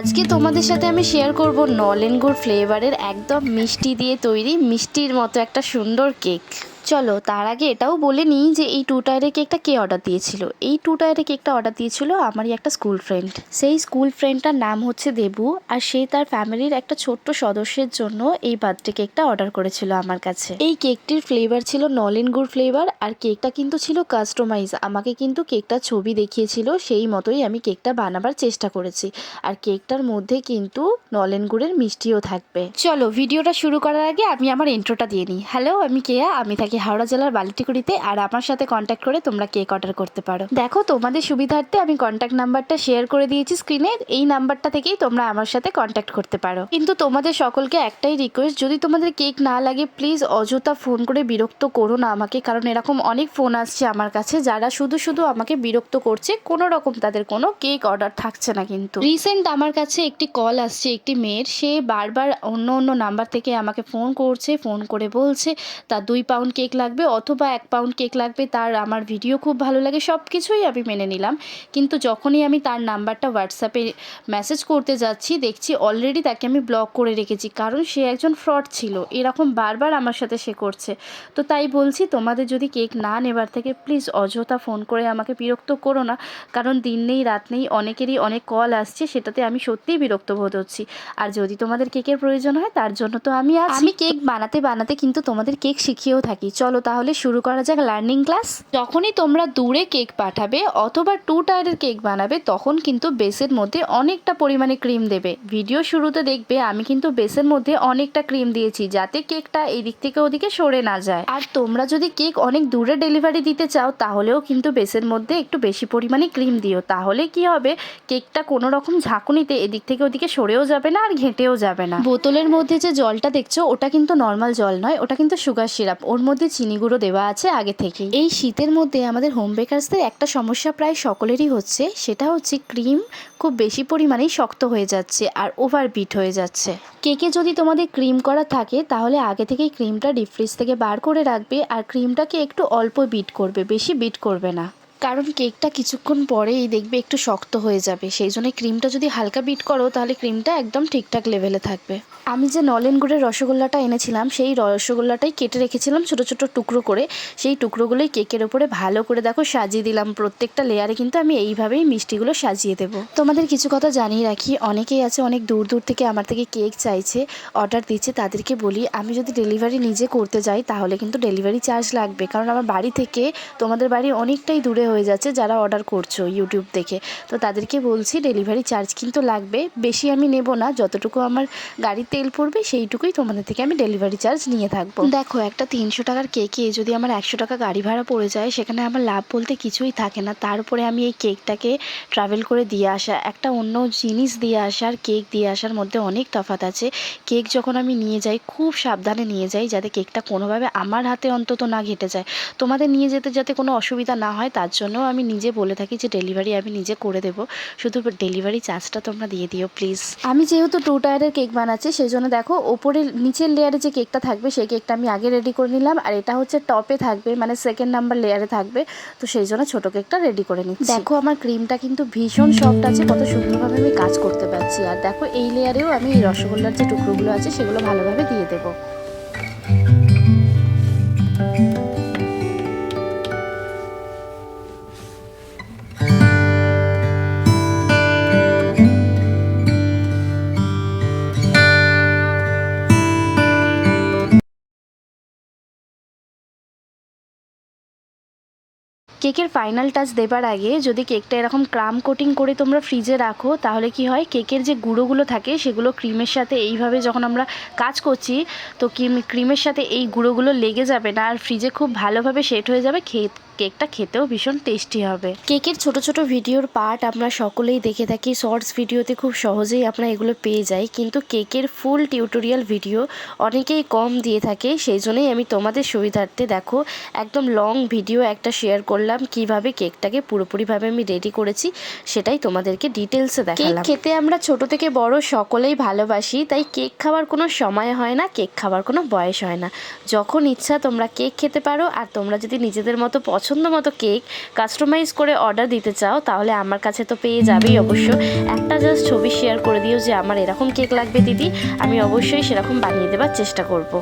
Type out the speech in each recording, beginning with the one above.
আজকে তোমাদের সাথে আমি শেয়ার করব নলেন গুড় ফ্লেভারের একদম মিষ্টি দিয়ে তৈরি, মিষ্টির মতো একটা সুন্দর কেক চলো, তার আগে এটাও বলে নিই যে এই টু টায়ারের কেকটা কে অর্ডার দিয়েছিল? এই টু টায়ারের কেকটা অর্ডার দিয়েছিল আমারই একটা স্কুল ফ্রেন্ড সেই স্কুল ফ্রেন্ডটার নাম হচ্ছে দেবু, আর সে তার ফ্যামিলির একটা ছোট্ট সদস্যের জন্য এই বার্থডে কেকটা অর্ডার করেছিল আমার কাছে। এই কেকটির ফ্লেভার ছিল নলেন গুড় ফ্লেভার আর কেকটা কিন্তু ছিল কাস্টমাইজ আমাকে কিন্তু কেকটা ছবি দেখিয়েছিল, সেই মতোই আমি কেকটা বানাবার চেষ্টা করেছি। আর কেকটার মধ্যে কিন্তু নলেন গুড়ের মিষ্টিও থাকবে। চলো ভিডিওটা শুরু করার আগে আমি আমার ইন্ট্রোটা দিয়ে নিই। হ্যালো আমি কেয়া, আমি থাকি হাওড়া জেলার বালিটিকুড়িতে আর আমার সাথে কন্ট্যাক্ট করে তোমরা কেক অর্ডার করতে পারো। দেখো, তোমাদের সুবিধার্থে আমি কন্ট্যাক্ট নাম্বারটা শেয়ার করে দিয়েছি স্ক্রিনে এই নাম্বারটা থেকেই তোমরা আমার সাথে কন্ট্যাক্ট করতে পারো। কিন্তু তোমাদের সকলকে একটাই রিকোয়েস্ট যদি তোমাদের কেক না লাগে প্লিজ অযথা ফোন করে বিরক্ত করো না আমাকে, কারণ এরকম অনেক ফোন আসছে আমার কাছে, যারা শুধু শুধু আমাকে বিরক্ত করছে, কোনো রকম তাদের কোনো কেক অর্ডার থাকছে না কিন্তু। রিসেন্ট আমার কাছে একটি কল আসছে একটি মেয়ের, সে বারবার অন্য অন্য নাম্বার থেকে আমাকে ফোন করছে ফোন করে বলছে, তার দুই পাউন্ড কেক লাগবে অথবা এক পাউন্ড কেক লাগবে, তার আমার ভিডিও খুব ভালো লাগে সব কিছুই আমি মেনে নিলাম। কিন্তু যখনই আমি তার নাম্বারটা হোয়াটসঅ্যাপে মেসেজ করতে যাচ্ছি, দেখছি অলরেডি তাকে আমি ব্লক করে রেখেছি, কারণ সে একজন ফ্রড ছিল। এরকম বারবার আমার সাথে সে করছে। তো তাই বলছি, তোমাদের যদি কেক না নেবার থেকে প্লিজ অযথা ফোন করে আমাকে বিরক্ত করো না, কারণ দিন নেই, রাত নেই, অনেকেরই অনেক কল আসছে, সেটাতে আমি সত্যিই বিরক্ত বোধ হচ্ছি। আর যদি তোমাদের কেকের প্রয়োজন হয়, তার জন্য তো আমি আমি কেক বানাতে বানাতে কিন্তু তোমাদের কেক শিখিয়েও থাকি চলো তাহলে শুরু করা যাক লার্নিং ক্লাস যখনই তোমরা দূরে কেক পাঠাবে অথবা টু টায়ারের কেক বানাবে, তখন কিন্তু বেসের মধ্যে অনেকটা পরিমাণে ক্রিম দেবে। ভিডিও শুরুতে দেখবে আমি কিন্তু বেসের মধ্যে অনেকটা ক্রিম দিয়েছি, যাতে কেকটা এদিক থেকে ওদিকে সরে না যায়। আর তোমরা যদি কেক অনেক দূরে ডেলিভারি দিতে চাও, তাহলেও কিন্তু বেসের মধ্যে একটু বেশি পরিমাণে ক্রিম দিও। তাহলে কি হবে কেকটা কোনো রকম ঝাঁকুনিতে এদিক থেকে ওদিকে সরেও যাবে না আর ঘেঁটেও যাবে না। বোতলের মধ্যে যে জলটা দেখছ, ওটা কিন্তু নর্মাল জল নয়, ওটা কিন্তু সুগার সিরাপ ওর মধ্যে চিনি গুঁড়ো দেওয়া আছে আগে থেকে এই শীতের মধ্যে আমাদের হোম বেকার্সদের একটা সমস্যা প্রায় সকলেরই হচ্ছে, সেটা হচ্ছে ক্রিম খুব বেশি পরিমাণেই শক্ত হয়ে যাচ্ছে আর ওভার বিট হয়ে যাচ্ছে। কেকে যদি তোমাদের ক্রিম করা থাকে, তাহলে আগে থেকেই ক্রিমটা ডিপ ফ্রিজ থেকে বার করে রাখবে আর ক্রিমটাকে একটু অল্প বিট করবে, বেশি বিট করবে না। কারণ কেকটা কিছুক্ষণ পরেই দেখবে একটু শক্ত হয়ে যাবে। সেই জন্য ক্রিমটা যদি হালকা বিট করো, তাহলে ক্রিমটা একদম ঠিকঠাক লেভেলে থাকবে। আমি যে নলেন গুড়ের রসগোল্লাটা এনেছিলাম, সেই রসগোল্লাটাই কেটে রেখেছিলাম ছোট ছোট টুকরো করে। সেই টুকরোগুলোই কেকের ওপরে ভালো করে দেখো সাজিয়ে দিলাম। প্রত্যেকটা লেয়ারে কিন্তু আমি এইভাবেই মিষ্টিগুলো সাজিয়ে দেবো। তোমাদের কিছু কথা জানিয়ে রাখি, অনেকেই আছে অনেক দূর দূর থেকে আমার থেকে কেক চাইছে, অর্ডার দিচ্ছে, তাদেরকে বলি, আমি যদি ডেলিভারি নিজে করতে যাই, তাহলে কিন্তু ডেলিভারি চার্জ লাগবে। কারণ আমার বাড়ি থেকে, তোমাদের বাড়ি অনেকটাই দূরে হয়ে যাচ্ছে যারা অর্ডার করছ ইউটিউব দেখে। তো তাদেরকে বলছি ডেলিভারি চার্জ কিন্তু লাগবে। বেশি আমি নেব না, যতটুকু আমার গাড়ির তেল পড়বে সেইটুকুই তোমাদের থেকে আমি ডেলিভারি চার্জ নিয়ে থাকব। দেখো, একটা তিনশো টাকার কেকে যদি আমার একশো টাকা গাড়ি ভাড়া পড়ে যায়, সেখানে আমার লাভ বলতে কিছুই থাকে না। তার উপরে আমি এই কেকটাকে ট্রাভেল করে দিয়ে আসা, একটা অন্য জিনিস দিয়ে আসা আর কেক দিয়ে আসার মধ্যে অনেক তফাৎ আছে। কেক যখন আমি নিয়ে যাই, খুব সাবধানে নিয়ে যাই, যাতে কেকটা কোনোভাবে আমার হাতে অন্তত না ঘেটে যায়। তোমাদের নিয়ে যেতে, যাতে কোনো অসুবিধা না হয়, তার জন্যও আমি নিজে বলে থাকি যে ডেলিভারি আমি নিজে করে দেবো। শুধু ডেলিভারি চার্জটা তোমরা দিয়ে দিও প্লিজ আমি যেহেতু টু টায়ারের কেক বানাচ্ছি সেই জন্য দেখো ওপরের নিচের লেয়ারে যে কেকটা থাকবে সেই কেকটা আমি আগে রেডি করে নিলাম আর এটা হচ্ছে টপে থাকবে মানে সেকেন্ড নাম্বার লেয়ারে থাকবে। তো সেই জন্য ছোটো কেকটা রেডি করে নিচ্ছি। দেখো আমার ক্রিমটা কিন্তু ভীষণ সফট আছে কত সুন্দরভাবে আমি কাজ করতে পারছি। আর দেখো এই লেয়ারেও আমি এই রসগোল্লার যে টুকরোগুলো আছে সেগুলো ভালোভাবে দিয়ে দেবো। কেকের ফাইনাল টাচ দেবার আগে যদি কেকটা এরকম ক্রাম কোটিং করে তোমরা ফ্রিজে রাখো, তাহলে কি হয়? কেকের যে গুঁড়োগুলো থাকে, সেগুলো ক্রিমের সাথে এইভাবে যখন আমরা কাজ করছি, তো ক্রিম ক্রিমের সাথে এই গুঁড়োগুলো লেগে যাবে না, আর ফ্রিজে খুব ভালোভাবে সেট হয়ে যাবে খেয়ে কেকটা খেতেও ভীষণ টেস্টি হবে। কেকের ছোট ছোট ভিডিওর পার্ট আমরা সকলেই দেখে থাকি শর্টস ভিডিওতে খুব সহজেই আমরা এগুলো পেয়ে যাই, কিন্তু কেকের ফুল টিউটোরিয়াল ভিডিও অনেকেই কম দিয়ে থাকে, সেই জন্যই আমি তোমাদের সুবিধার্থে দেখো, একদম লং ভিডিও একটা শেয়ার করলাম। কীভাবে কেকটাকে পুরোপুরিভাবে আমি রেডি করেছি সেটাই তোমাদেরকে ডিটেলসে দেখালাম। খেতে আমরা ছোট থেকে বড় সকলেই ভালোবাসি তাই কেক খাওয়ার কোনো সময় হয় না কেক খাওয়ার কোনো বয়স হয় না। যখন ইচ্ছা তোমরা কেক খেতে পারো আর তোমরা যদি নিজেদের মতো পছন্দ মতো কেক কাস্টমাইজ করে অর্ডার দিতে চাও তাহলে আমার কাছে তো পেয়ে যাবেই অবশ্য। একটা জাস্ট ছবি শেয়ার করে দিও যে আমার এরকম কেক লাগবে দিদি। আমি অবশ্যই সেরকম বানিয়ে দেওয়ার চেষ্টা করব।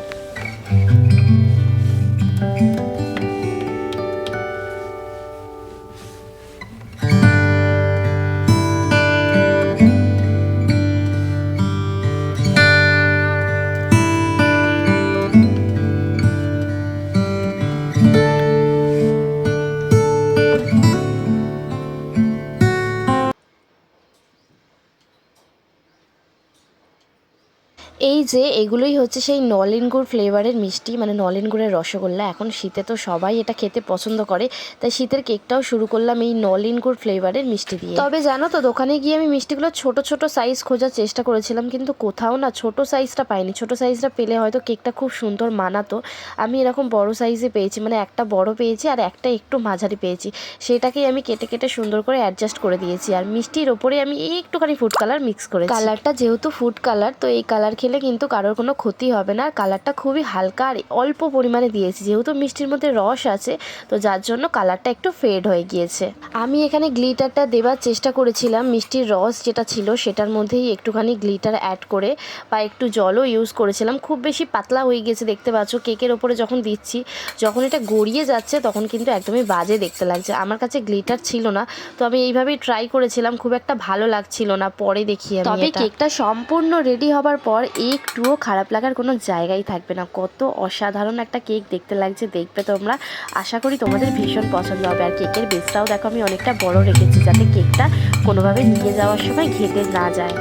এই যে এগুলোই হচ্ছে সেই নলেন গুড় ফ্লেভারের মিষ্টি মানে নলেন গুড়ের রসগোল্লা। এখন শীতে তো সবাই এটা খেতে পছন্দ করে, তাই শীতের কেকটাও শুরু করলাম এই নলেন গুড় ফ্লেভারের মিষ্টি দিয়ে। তবে জানো তো, দোকানে গিয়ে আমি মিষ্টিগুলো ছোট ছোট সাইজ খোঁজার চেষ্টা করেছিলাম, কিন্তু কোথাও না ছোট সাইজটা পাইনি। ছোট সাইজটা পেলে হয়তো কেকটা খুব সুন্দর মানাতো। আমি এরকম বড় সাইজে পেয়েছি মানে একটা বড় পেয়েছি আর একটা একটু মাঝারি পেয়েছি। সেটাকেই আমি কেটে কেটে সুন্দর করে অ্যাডজাস্ট করে দিয়েছি। আর মিষ্টির ওপরে আমি একটুখানি ফুড কালার মিক্স করে কালারটা যেহেতু ফুড কালার তো এই কালার খেলে কিন্তু কারোর কোনো ক্ষতি হবে না। আর কালারটা খুবই হালকা আর অল্প পরিমাণে দিয়েছি। যেহেতু মিষ্টির মধ্যে রস আছে তো যার জন্য কালারটা একটু ফেড হয়ে গিয়েছে। আমি এখানে গ্লিটারটা দেওয়ার চেষ্টা করেছিলাম। মিষ্টির রস যেটা ছিল সেটার মধ্যেই একটুখানি গ্লিটার অ্যাড করে বা একটু জলও ইউজ করেছিলাম। খুব বেশি পাতলা হয়ে গেছে দেখতে পাচ্ছ। কেকের ওপরে যখন দিচ্ছি যখন এটা গড়িয়ে যাচ্ছে তখন কিন্তু একদমই বাজে দেখতে লাগছে। আমার কাছে গ্লিটার ছিল না তো আমি এইভাবেই ট্রাই করেছিলাম। খুব একটা ভালো লাগছিল না। পরে দেখি তবে কেকটা সম্পূর্ণ রেডি হবার পর একটুও খারাপ লাগার কোনো জায়গাই থাকবে না। কত অসাধারণ একটা কেক দেখতে লাগছে, দেখবে তোমরা। আশা করি তোমাদের ভীষণ পছন্দ হবে। আর কেকের বেসটাও দেখো, আমি অনেকটা বড় রেখেছি যাতে কেকটা কোনোভাবে নিয়ে যাওয়ার সময় ঘেটে না যায়।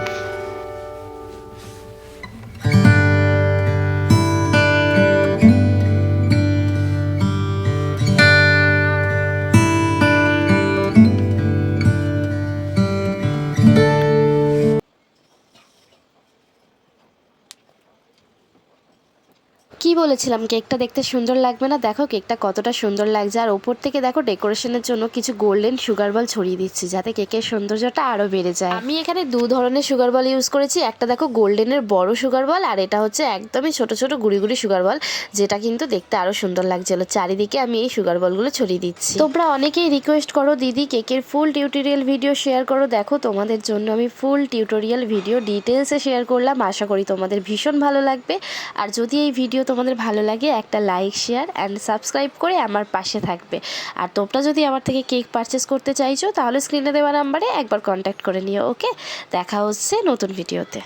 কি বলেছিলাম? কেকটা দেখতে সুন্দর লাগবে না? দেখো কেকটা কতটা সুন্দর লাগছে। আর ওপর থেকে দেখো ডেকোরেশনের জন্য কিছু গোল্ডেন সুগার বল ছড়িয়ে দিচ্ছি, যাতে কেকের সৌন্দর্যটা আরও বেড়ে যায়। আমি এখানে দু ধরনের সুগার বল ইউজ করেছি। একটা দেখো গোল্ডেনের বড় সুগার বল, আর এটা হচ্ছে একদমই ছোট ছোট গুড়ি গুড়ি সুগার বল, যেটা কিন্তু দেখতে আরও সুন্দর লাগছিল। চারিদিকে আমি এই সুগার বলগুলো ছড়িয়ে দিচ্ছি। তোমরা অনেকেই রিকোয়েস্ট করো, দিদি, কেকের ফুল টিউটোরিয়াল ভিডিও শেয়ার করো। দেখো, তোমাদের জন্য আমি ফুল টিউটোরিয়াল ভিডিও ডিটেলসে শেয়ার করলাম। আশা করি তোমাদের ভীষণ ভালো লাগবে। আর যদি এই ভিডিও তোমাদের ভালো লাগে, একটা লাইক শেয়ার অ্যান্ড সাবস্ক্রাইব করে আমার পাশে থাকবে। আর তোমরা যদি আমার থেকে কেক পারচেস করতে চাইছো, তাহলে স্ক্রিনে দেওয়া নাম্বারে একবার কন্ট্যাক্ট করে নিও ওকে দেখা হচ্ছে নতুন ভিডিওতে